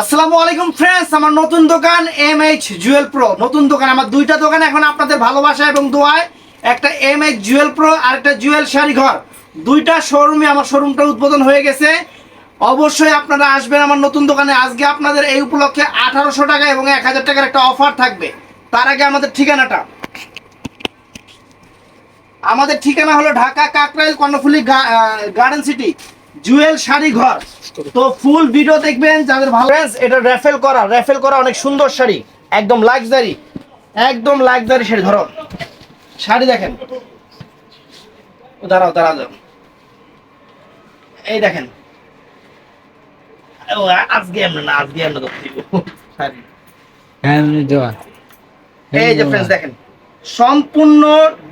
আসসালামু আলাইকুম ফ্রেন্ডস আমার নতুন দোকান এম এইচ জুয়েল প্রো নতুন দোকান, আমার দুইটা দোকান এখন আপনাদের ভালোবাসা এবং দোয়ায়। একটা এম এইচ জুয়েল প্রো আর একটা জুয়েল শাড়ি ঘর। দুইটা শোরুমে আমার শোরুমটা উদ্বোধন হয়ে গেছে। অবশ্যই আপনারা আসবেন আমার নতুন দোকানে। আজকে আপনাদের এই উপলক্ষে আঠারোশো টাকা এবং এক হাজার টাকার একটা অফার থাকবে। তার আগে আমাদের ঠিকানাটা। আমাদের ঠিকানা হলো Dhaka Kakrail Karnaphuli garden city Jewel Sari Ghar. তো ফুল ভিডিও দেখবেন যাদের ভালো এটা র্যাফেল করা। র্যাফেল করা অনেক সুন্দর শাড়ি। একদম লাক্সারি একদম লাক্সারি শাড়ি। ধরো। শাড়ি দেখেন। দাঁড়াও দাঁড়াও দাঁড়াও। এই দেখেন। আজকে আমরা না আজকে আমরা শাড়ি। হ্যাঁ এই যে ফ্রেন্ডস দেখেন। সম্পূর্ণ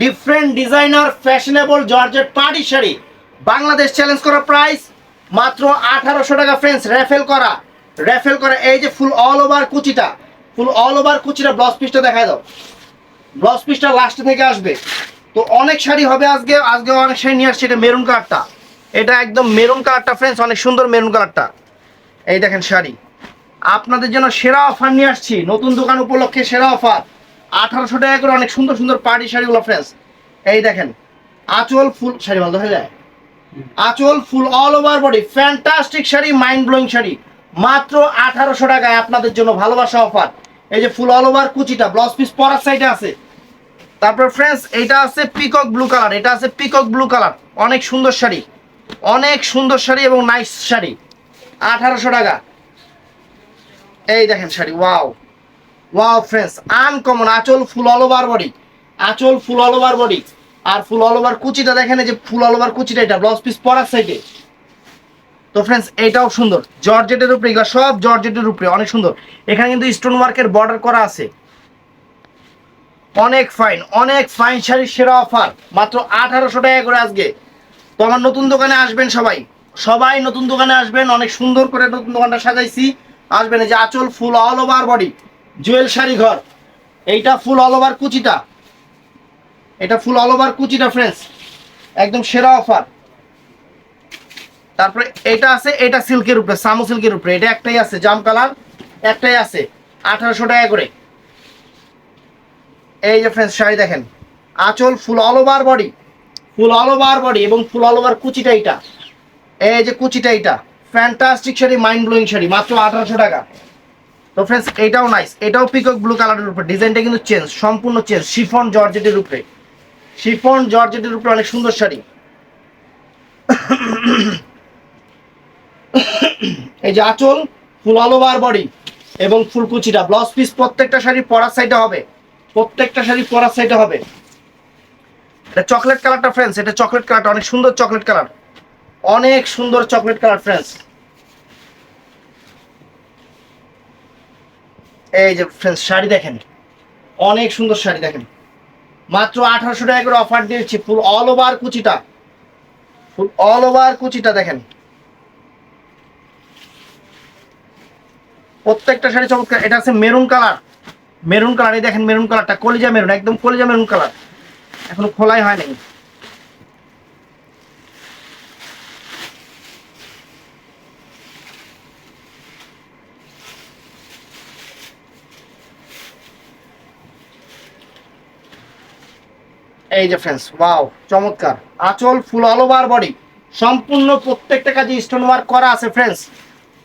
different designer fashionable georgette party sari. Bangladesh challenge করা প্রাইস মাত্র আঠারোশো টাকা ফ্রেন্ডস র্যাফেল করা। র্যাফেল করা এই যে ফুল অল ওভার কুচিটা ফুল অল ওভার কুচিটা ব্লাউজ পিসটা দেখায় দাও। ব্লাউজ পিসটা লাস্টে থেকে আসবে। তো অনেক শাড়ি হবে আজকে আজকে অনেক শাড়ি নিয়ে আসছে, এটা মেরুন কালারটা এটা একদম মেরুন কালারটা ফ্রেন্ডস অনেক সুন্দর মেরুন কালারটা এই দেখেন শাড়ি। আপনাদের জন্য সেরা অফার নিয়ে আসছি, নতুন দোকান উপলক্ষে সেরা অফার আঠারোশো টাকা করে অনেক সুন্দর সুন্দর পার্টি শাড়িগুলো ফ্রেন্ডস এই দেখেন, আঁচল ফুল শাড়ি ভালো দেখা যায়? আঁচল full all over body fantastic sari mind blowing sari. মাত্র আঠারোশো টাকায় আপনাদের জন্য ভালোবাসা অফার এই যে ফুল অল ওভার কুচিটা ব্লাউজ পিস পরার সাইডে আছে। তারপর ফ্রেন্ডস এটা আছে পিকক ব্লু কালার এটা আছে পিকক ব্লু কালার অনেক সুন্দর শাড়ি। অনেক সুন্দর শাড়ি এবং নাইস শাড়ি। আঠারোশো টাকা। এই দেখেন sari wow wow friends uncommon আঁচল ফুল অল ওভার বডি আঁচল ফুল অল ওভার বডি আর ফুল অল ওভার কুচিটা দেখেন যে ফুল অল ওভার কুচিটা, এটা ব্লাউজ পিস পরার সাইডে। তো ফ্রেন্ডস এটাও সুন্দর। জর্জেটের উপরে, এগুলো সব জর্জেটের উপরে, অনেক সুন্দর। এখানে কিন্তু স্টোন ওয়ার্কের বর্ডার করা আছে। অনেক ফাইন অনেক ফাইন শাড়ির সেরা অফার মাত্র আঠারোশো টাকা করে আজকে। তো আমার নতুন দোকানে আসবেন সবাই। সবাই নতুন দোকানে আসবেন, অনেক সুন্দর করে নতুন দোকানটা সাজাইছি। আসবেন এই যে আঁচল full all over body Jewel Sari Ghar. এইটা ফুল অল ওভার কুচিটা। এটা ফুল অল ওভার কুচিটা ফ্রেন্ডস একদম সেরা অফার তারপরে এটা আছে, এটা সিল্কের উপরে, সামু সিল্কের উপরে। এটা একটাই আছে, জাম কালার একটাই আছে, আঠারোশো টাকা করে। এই যে ফ্রেন্ডস শাড়ি দেখেন। আঁচল full all over body full all over body এবং ফুল অল ওভার কুচিটা এইটা। এই যে কুচিটা এইটা fantastic sari mind blowing sari, মাত্র আঠারোশো টাকা। তো ফ্রেন্ডস এটাও নাইস এটাও পিকক ব্লু কালারের উপরে। ডিজাইনটা কিন্তু চেঞ্জ সম্পূর্ণ চেঞ্জ শিফন জর্জেটের উপরে। শিফন জর্জেটের উপরে অনেক সুন্দর শাড়ি। এই যে আঁচল, ফুল অল ওভার বডি এবং ফুলকুচিটা ব্লাউজ পিস প্রত্যেকটা শাড়ি পরার সাইডে হবে। প্রত্যেকটা শাড়ি পরার সাইডে হবে। এটা চকলেট কালারটা ফ্রেন্ডস এটা চকলেট কালারটা অনেক সুন্দর চকলেট কালার অনেক সুন্দর চকলেট কালার ফ্রেন্ডস এই যে ফ্রেন্ডস শাড়ি দেখেন। অনেক সুন্দর শাড়ি দেখেন। মাত্র আঠারোশো টাকা করে অফার দিয়েছি। ফুল অল ওভার কুচিটা। ফুল অল ওভার কুচিটা দেখেন। প্রত্যেকটা শাড়ি চমৎকার। এটা আছে মেরুন কালার মেরুন কালার এই দেখেন মেরুন কালারটা কলিজা মেরুন একদম কলিজা মেরুন কালার এখনও খোলাই হয় নাই এই যে ফ্রেন্ডস ওয়াও চমৎকার। আঁচল ফুল অল ওভার বডি সম্পূর্ণ প্রত্যেকটা কাজে স্টোন ওয়ার্ক করা আছে ফ্রেন্ডস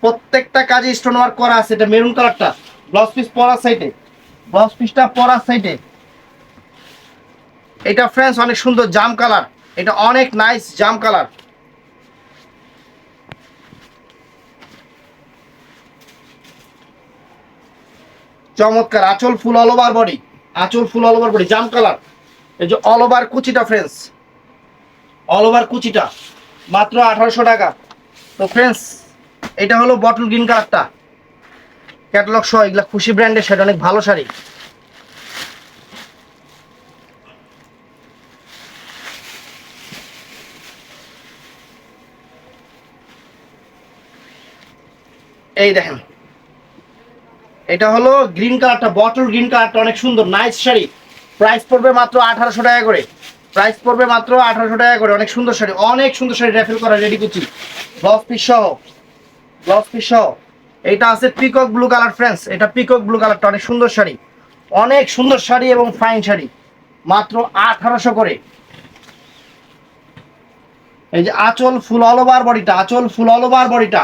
প্রত্যেকটা কাজে স্টোন ওয়ার্ক করা আছে। এটা মেরুন কালারটা ব্লাউজ পিস পরার সাইডে ব্লাউজ পিসটা পরার সাইডে এটা ফ্রেন্ডস অনেক সুন্দর জাম কালার এটা অনেক নাইস জাম কালার চমৎকার, আঁচল ফুল অল ওভার বডি আঁচল ফুল অল ওভার বডি জাম কালার এই যে অল ওভার কুচিটা ফ্রেন্ডস অল ওভার কুচিটা। মাত্র আঠারোশো টাকা। তো ফ্রেন্ডস এটা হলো বটল গ্রিন কালারটা ক্যাটালগ সহ এগুলা খুশি ব্র্যান্ডের সেটা অনেক ভালো শাড়ি। এই দেখেন। এটা হলো গ্রিন কালারটা বটল গ্রিন কালারটা অনেক সুন্দর নাইস শাড়ি। প্রাইস পড়বে মাত্র আঠারোশো টাকা করে। প্রাইস পড়বে মাত্র আঠারোশো টাকা করে। অনেক সুন্দর শাড়ি, অনেক সুন্দর শাড়ি রেফেল করা রেডি করছি। ব্লাউজ পিস সহ ব্লাউজ পিস সহ। এটা আছে পিকক ব্লু কালার ফ্রেন্ডস এটা পিকক ব্লু কালারটা অনেক সুন্দর শাড়ি। অনেক সুন্দর শাড়ি এবং ফাইন শাড়ি। মাত্র আঠারোশো করে। এই যে আঁচল ফুল অল ওভার বডিটা আঁচল ফুল অল ওভার বডিটা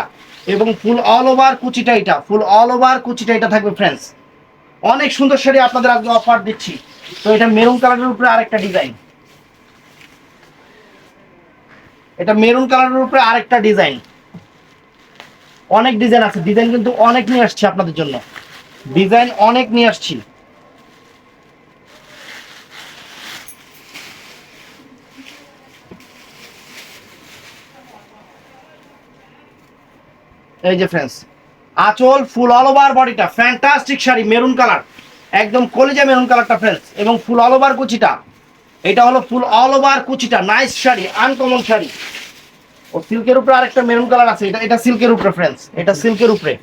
এবং ফুল অল ওভার কুচিটা এটা ফুল অল ওভার কুচিটা এটা থাকবে ফ্রেন্ডস অনেক সুন্দর শাড়ি আপনাদের আজকে অফার দিচ্ছি। তো এটা মেরুন কালারের উপরে আরেকটা ডিজাইন এটা মেরুন কালারের উপরে আরেকটা ডিজাইন অনেক ডিজাইন আছে। ডিজাইন কিন্তু অনেক নিয়ে আসছি আপনাদের জন্য। ডিজাইন অনেক নিয়ে আসছি। এই যে ফ্রেন্ডস আঁচল, ফুল অল ওভার বডিটা ফ্যান্টাস্টিক শাড়ি মেরুন কালার একদম কলিজা মেরুন কালারটা ফ্রেন্ডস এবং ফুল অল ওভার কুচিটা। এটা হলো ফুল অল ওভার কুচিটা। Nice sari uncommon sari. ও সিল্কের উপরে আরেকটা মেরুন কালার আছে। এটা এটা সিল্কের উপরে ফ্রেন্ডস এটা সিল্কের উপরে।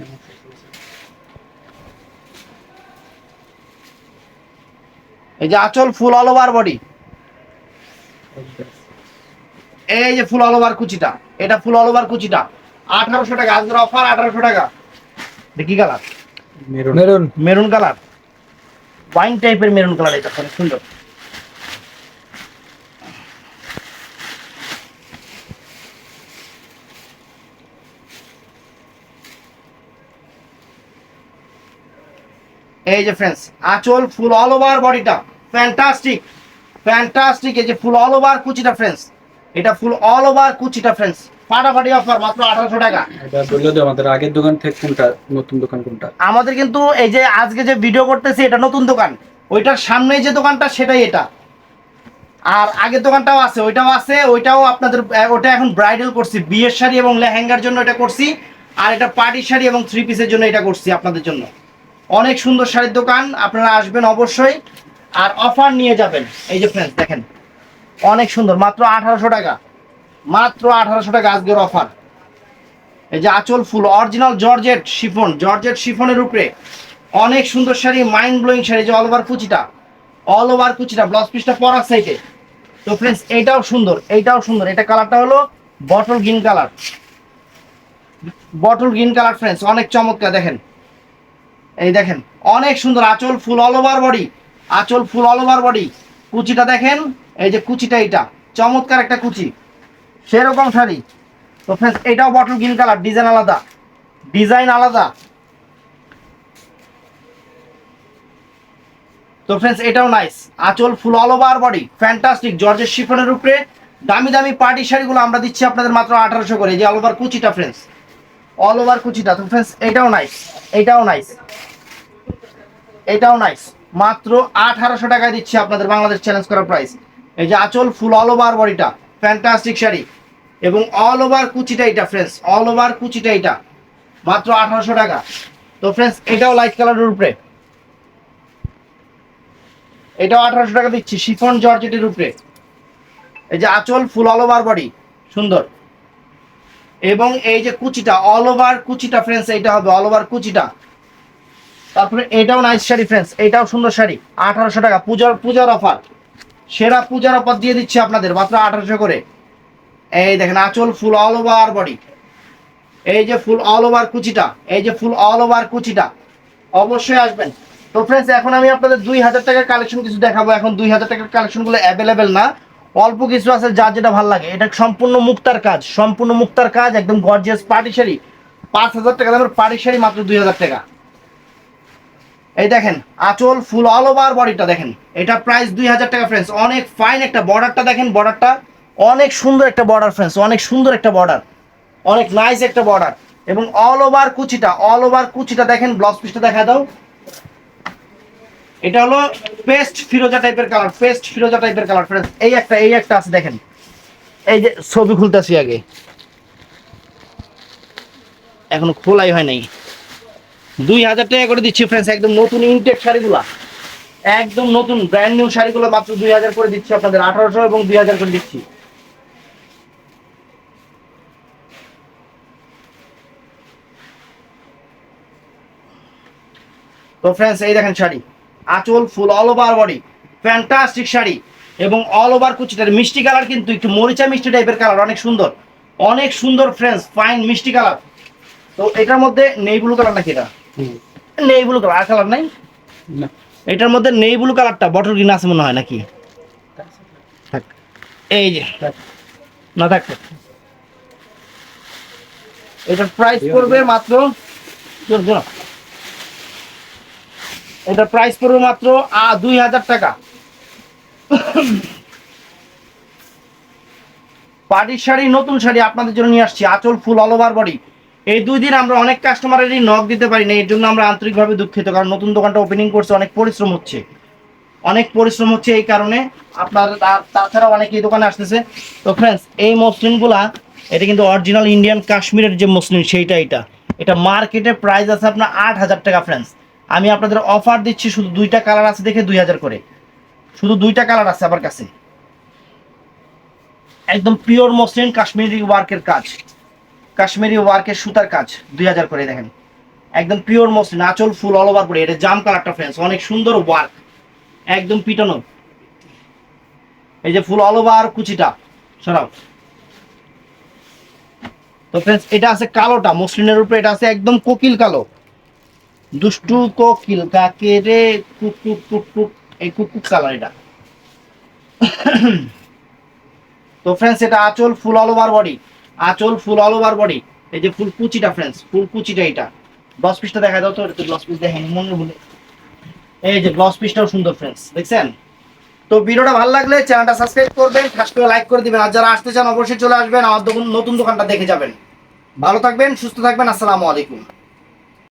এই যে আঁচল, ফুল অল ওভার বডি এই যে ফুল অল ওভার কুচিটা। এটা ফুল অল ওভার কুচিটা। আঠারোশো টাকা, আজকের অফার আঠারোশো টাকা। দেখি colour? Maroon. Maroon. Colour? Wine টাইপের মেরুন কালার এটা অনেক সুন্দর। এই যে ফ্রেন্ডস আঁচল ফুল অল ওভার বডিটা ফ্যান্টাস্টিক ফ্যান্টাস্টিক এই যে ফুল অল ওভার কুচিটা ফ্রেন্ডস এটা ফুল অল ওভার কুচিটা ফ্রেন্ডস ফাটাফাটি অফার মাত্র আঠারোশো টাকা। এটা বললে তো আমাদের আগের দোকান থেকে কোনটা নতুন দোকান কোনটা? আমাদের কিন্তু এই যে আজকে যে ভিডিও করতেছি এটা নতুন দোকান। ওইটার সামনে যে দোকানটা সেটাই এটা। আর আগের দোকানটাও আছে ওইটাও আছে ওইটাও আপনাদের ওটা এখন ব্রাইডাল করছি। বিয়ের শাড়ি এবং লেহেঙ্গার জন্য এটা করছি আর এটা পার্টি শাড়ি এবং থ্রি পিসের জন্য এটা করছি আপনাদের জন্য। অনেক সুন্দর শাড়ির দোকান আপনারা আসবেন অবশ্যই। আর অফার নিয়ে যাবেন। এই যে ফ্রেন্ডস দেখেন। অনেক সুন্দর মাত্র আঠারোশো টাকা। মাত্র আঠারোশো টাকা আজকের অফার এই যে আঁচল full original georgette chiffon georgette শিফনের উপরে অনেক সুন্দর শাড়ি মাইন্ড ব্লোয়িং শাড়ি যে অল ওভার কুচিটা অল ওভার কুচিটা ব্লাউজ পিসটা পরার সাইডে তো ফ্রেন্ডস এইটাও সুন্দর এইটাও সুন্দর। এটা কালারটা হলো bottle green colour bottle green colour friends অনেক চমৎকার, দেখেন। এই দেখেন, অনেক সুন্দর আঁচল ফুল অল ওভার বডি আঁচল ফুল অল ওভার বডি কুচিটা দেখেন, এই যে কুচিটা এইটা, চমৎকার একটা কুচি। সেরকম শাড়ি। তো ফ্রেন্ডস এটাও বটল গ্রিন কালার ডিজাইন আলাদা। ডিজাইন আলাদা। তো ফ্রেন্ডস এটাও নাইস আঁচল full all over body fantastic জর্জের শিফনের উপরে। দামি দামি পার্টি শাড়িগুলো আমরা দিচ্ছি আপনাদের মাত্র আঠারোশো করে। এই যে অল ওভার কুচিটা ফ্রেন্ডস অল ওভার কুচিটা। তো ফ্রেন্ডস এটাও নাইস এটাও নাইস এটাও নাইস মাত্র আঠারোশো টাকায় দিচ্ছি আপনাদের বাংলাদেশ চ্যালেঞ্জ করা প্রাইস এই যে আঁচল ফুল অল ওভার বডিটা ফ্যান্টাস্টিক শাড়ি এবং অল ওভার কুচিটা এটা ফ্রেন্ডস অল ওভার কুচিটা এটা। মাত্র আঠারোশো টাকা। তো ফ্রেন্ডস এটাও লাইট কালারের উপরে। এটাও আঠারোশো টাকা দিচ্ছি, শিফন জর্জেটের উপরে। এই যে আঁচল ফুল অল ওভার বডি সুন্দর। এবং এই যে কুচিটা অল ওভার কুচিটা ফ্রেন্ডস এইটা হবে অল ওভার কুচিটা। তারপরে এটাও নাইস শাড়ি ফ্রেন্ডস এটাও সুন্দর শাড়ি, আঠারোশো টাকা। পূজার পূজার অফার সেরা পূজার অফার দিয়ে দিচ্ছি আপনাদের, মাত্র আঠারোশো করে। এই দেখেন, আঁচল ফুল অল ওভার বডি এই যে ফুল অল ওভার কুচিটা, এই যে ফুল অল ওভার কুচিটা, অবশ্যই আসবেন। তো ফ্রেন্ডস এখন আমি আপনাদের দুই হাজার টাকার কালেকশন কিছু দেখাবো। এখন দুই হাজার টাকার কালেকশনগুলো অ্যাভেলেবেল না। অল্প কিছু আছে যার যেটা ভালো লাগে। এটা সম্পূর্ণ মুক্তার কাজ, সম্পূর্ণ মুক্তার কাজ, একদম গর্জিয়াস পার্টি শাড়ি পাঁচ হাজার টাকা দামের পার্টি শাড়ি মাত্র দুই হাজার টাকা। এই দেখেন, আঁচল ফুল অল ওভার বডিটা দেখেন। এটা প্রাইস দুই হাজার টাকা ফ্রেন্ডস অনেক ফাইন একটা বর্ডারটা দেখেন বর্ডারটা অনেক সুন্দর একটা বর্ডার ফ্রেন্ডস অনেক সুন্দর একটা বর্ডার অনেক নাইস একটা বর্ডার এবং অল ওভার কুচিটা অল ওভার কুচিটা দেখেন ব্লাউজ পিসটা দেখা দাও। এটা হলো পেস্ট ফিরোজা টাইপের কালার পেস্ট ফিরোজা টাইপের কালার ফ্রেন্ডস এই একটা এই একটা আছে, দেখেন। এই যে ছবি খুলতেছি আগে। এখনও খোলাই হয় নাই। দুই হাজার টাকা করে দিচ্ছি ফ্রেন্ডস একদম নতুন ইনটেক শাড়িগুলা। একদম নতুন ব্র্যান্ড নিউ শাড়িগুলো মাত্র দুই হাজার করে দিচ্ছি আপনাদের, আঠারোশো এবং দুই হাজার করে দিচ্ছি। তো ফ্রেন্ডস এই দেখেন শাড়ি। আঁচল full all over body fantastic sari. এবং অল ওভার কুচিটার মিষ্টি কালার কিন্তু একটু মরিচা মিষ্টি টাইপের কালার, অনেক সুন্দর। অনেক সুন্দর ফ্রেন্ডস ফাইন মিষ্টি কালার। তো এটার মধ্যে নেই ব্লু কালার নাকি এটা? নেই ব্লু কালার আর কালার নাই? না। এটার মধ্যে নেই ব্লু কালারটা বটল গ্রিন আছে মনে হয় নাকি? থাক। এই যে। না থাক। এটার প্রাইস পড়বে মাত্র। এটার প্রাইস পড়বে মাত্র দুই হাজার টাকা। পার্টির শাড়ি নতুন শাড়ি আপনাদের জন্য নিয়ে আসছি। আঁচল ফুল অল ওভার বডি এই দুই দিন আমরা অনেক কাস্টমারেরই নক দিতে পারি না এর জন্য আমরা আন্তরিকভাবে দুঃখিত, কারণ নতুন দোকানটা ওপেনিং করছে, অনেক পরিশ্রম হচ্ছে। অনেক পরিশ্রম হচ্ছে এই কারণে আপনার তাছাড়া অনেকে এই দোকানে আসতেছে। তো ফ্রেন্ডস এই মসলিনগুলা, এটা কিন্তু অরিজিনাল ইন্ডিয়ান কাশ্মীরের যে মসলিন, সেইটা এটা। এটা মার্কেটে প্রাইস আছে আপনার আট হাজার টাকা ফ্রেন্ডস আমি আপনাদের অফার দিচ্ছি শুধু দুইটা কালার আছে দেখে দুই হাজার করে। শুধু দুইটা কালার আছে আমার কাছে। একদম পিওর মসলিন কাশ্মীরি ওয়ার্কের কাজ। কাশ্মীরি ওয়ার্কের সুতার কাজ দুই হাজার করে, দেখেন। একদম পিওর মসলিন আঁচল ফুল অল ওভার পরে এটা জাম কালারটা ফ্রেন্ডস অনেক সুন্দর ওয়ার্ক একদম পিটানো। এই যে ফুল অল ওভার কুচিটা, সরাও। তো ফ্রেন্ডস এটা আছে কালোটা মসলিনের উপরে এটা আছে একদম কোকিল কালো। দুষ্টু কোকিল, কাকে রে? কুক কুক কুক কুক, এই কুক কুক কালার এটা। তো ফ্রেন্ডস এটা আঁচল ফুল অল ওভার বডি আঁচল ফুল অল ওভার বডি এই যে ফুল কুচিটা ফ্রেন্ডস ফুল কুচিটা এটা। গ্লস পিসটা দেখা দাও তো এটা গ্লস পিস দেখেন, মনে ভুলে এই যে গ্লস পিসটাও সুন্দর ফ্রেন্ডস দেখছেন? তো ভিডিওটা ভালো লাগলে চ্যানেলটা সাবস্ক্রাইব করবেন ঠাস করে লাইক করে দিবেন। আর যারা আসতে চান, অবশ্যই চলে আসবেন। আমার দোকান নতুন দোকানটা দেখে যাবেন। ভালো থাকবেন, সুস্থ থাকবেন, আসসালামু আলাইকুম।